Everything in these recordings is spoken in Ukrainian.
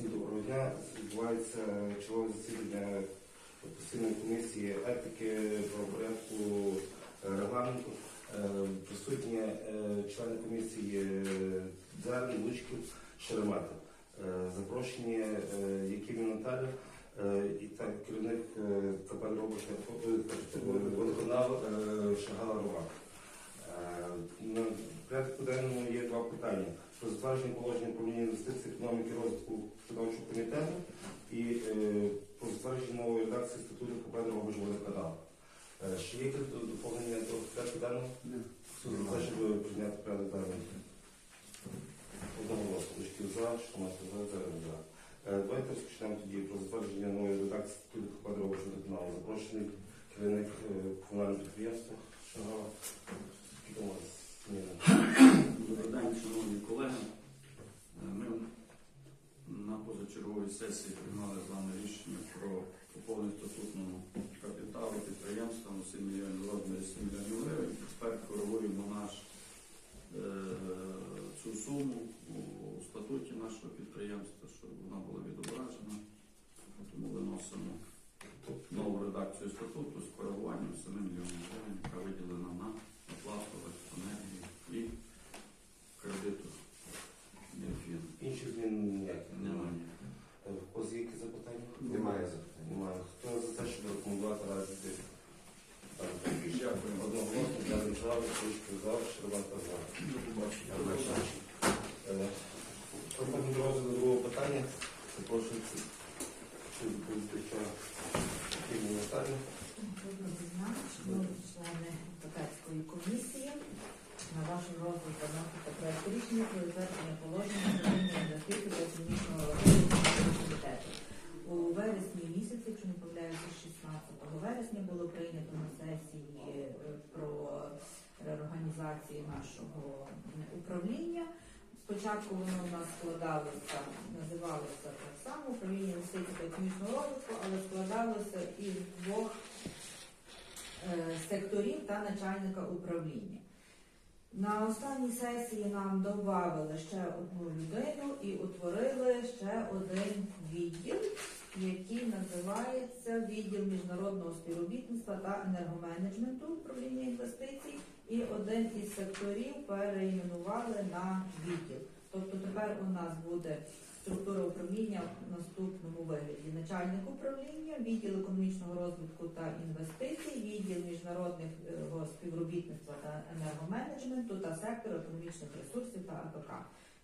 Всім доброго дня. Відбувається чергове засідання постійної комісії етики про порядку е, регламенту. Е, Присутні е, члени комісії Дзерн, Лучків, Шеремета. Запрошені е, Якимі Наталя і так керівник КП е, Шагала Рова. На порядку денному є два питання про затвердження положення управління інвестицій, економіки розвитку виконавчого комітету і е, про затвердження нової редакції статуту КП «Робочводоканал». Е, Ще є доповнення до порядку денного? Хто за те, щоб прийняти порядок денний? Одного голосу. Лучків за, Шуматов за, Зерен за. Е, Давайте розпочнемо тоді про затвердження нової редакції статуту КП «Робочводоканал». Запрошений керівник е, комунального підприємства Шагала. Скільки у вас зміни? Добрий день, шановні колеги. Е, Ми на позачерговій сесії приймали вами рішення про поповнення статутного капіталу підприємства на 7 мільйонів розмірі 7 мільйонів гривень. Тепер коригуємо наш е, цю суму у статуті нашого підприємства, щоб вона була відображена. Тому виносимо нову редакцію статуту з коригуванням 7 мільйонів гривень, яка виділена на Немає запитань. Немає. Хто за те, щоб рекомендувати рішення? Дякую. Одноголосно, я за, Ручки за, Шербанка за. Проходимо до розгляду другого питання. Запрошується доповідача Києві Наталі. Доброго дня, шановні члени депутатської комісії. На вашому розгляд вноситься проект рішення про затвердження положення управління інвестицій та економічного розвитку комітету. У вересні місяці, якщо не помиляюся, 16 вересня було прийнято на сесії е, про реорганізацію нашого е, управління. Спочатку воно у нас складалося, називалося так само управління інвестицій та розвитку, але складалося із двох е, секторів та начальника управління. На останній сесії нам додали ще одну людину і утворили ще один відділ, який називається відділ міжнародного співробітництва та енергоменеджменту управління інвестицій. І один із секторів переіменували на відділ. Тобто тепер у нас буде структура управління в наступному вигляді: начальник управління, відділ економічного розвитку та інвестицій, відділ міжнародного співробітництва та енергоменеджменту та сектор економічних ресурсів та АПК.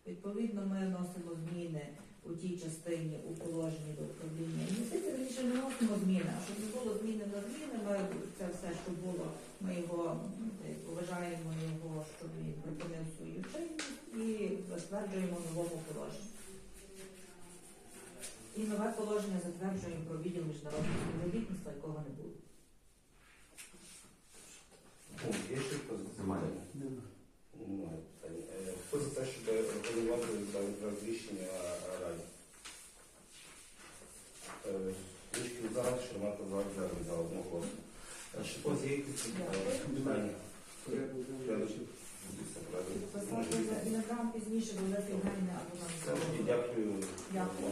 Відповідно, ми вносимо зміни у тій частині у положенні до управління інвестицій. Раніше не вносимо зміни, а щоб не було зміни на зміни, ми це все, що було, ми його е, поважаємо його, щоб він припинив свою чинність і затверджуємо новому положенні. І нове положення затверджуємо про відділ міжнародного співробітництва, якого не було. Ну, Є ще хтось? Немає. Немає питань. Е, Хто за те, щоб рекомендувати даний рішення раді? Е, що за, Шермата за, Зерен за. Е, є якісь е, питання? Порядок. Все, порядок. Писати за інограм пізніше або Все, нам. тоді Дякую. Дякую.